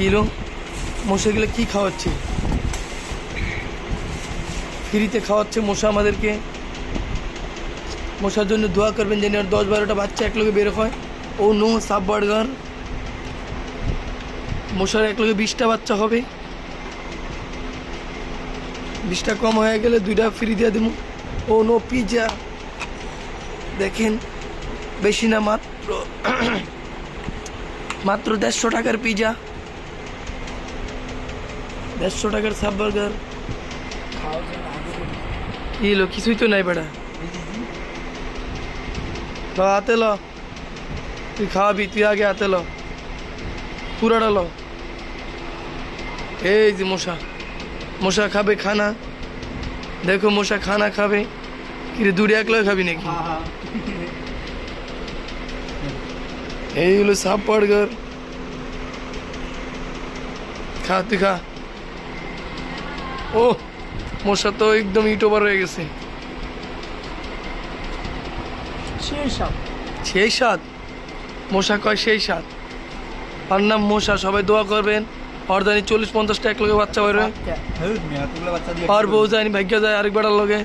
Kilo মশাগুলো কি খাওয়াচ্ছে? ফ্রিতে খাওয়াচ্ছে মশা আমাদেরকে। মশার জন্য দোয়া করবেন যেন আর দশ বারোটা বাচ্চা একলগে বের হয়। ও নো সাব বার্গার। মশার একলগে বিশটা বাচ্চা হবে। বিশটা কম হয়ে গেলে দুইটা ফ্রি দিয়ে দেবো ও নো পিজা দেখেন, বেশি না, মাত্র মাত্র দেড়শো টাকার পিজা দেড়শো টাকার সাব বার্গার। কি এলো কিছুই তো নাই ল, হাতে ল। তুই খাওয়াবি, তুই আগে হাতে ল। পুরাটা ল। এই যে মশা। মশা খাবে খানা দেখো মশা খানা খাবে। কিরে, দূরে একলা খাবি নাকি? এই হলো সাপ বার্গার। খা, তুই খা। ও মশা তো একদম ইটোবার হয়ে গেছে। সেই সাত। মশা কয় সেই সাত? আর নাম মশা সবাই দোয়া করবেন। অর্ধানি চল্লিশ পঞ্চাশটা এক লগে বাচ্চা বেরোয় বাচ্চা। হ্যাঁ আর বউ যায়নি ভাগ্য যায় আরেক বেড়ার লগে।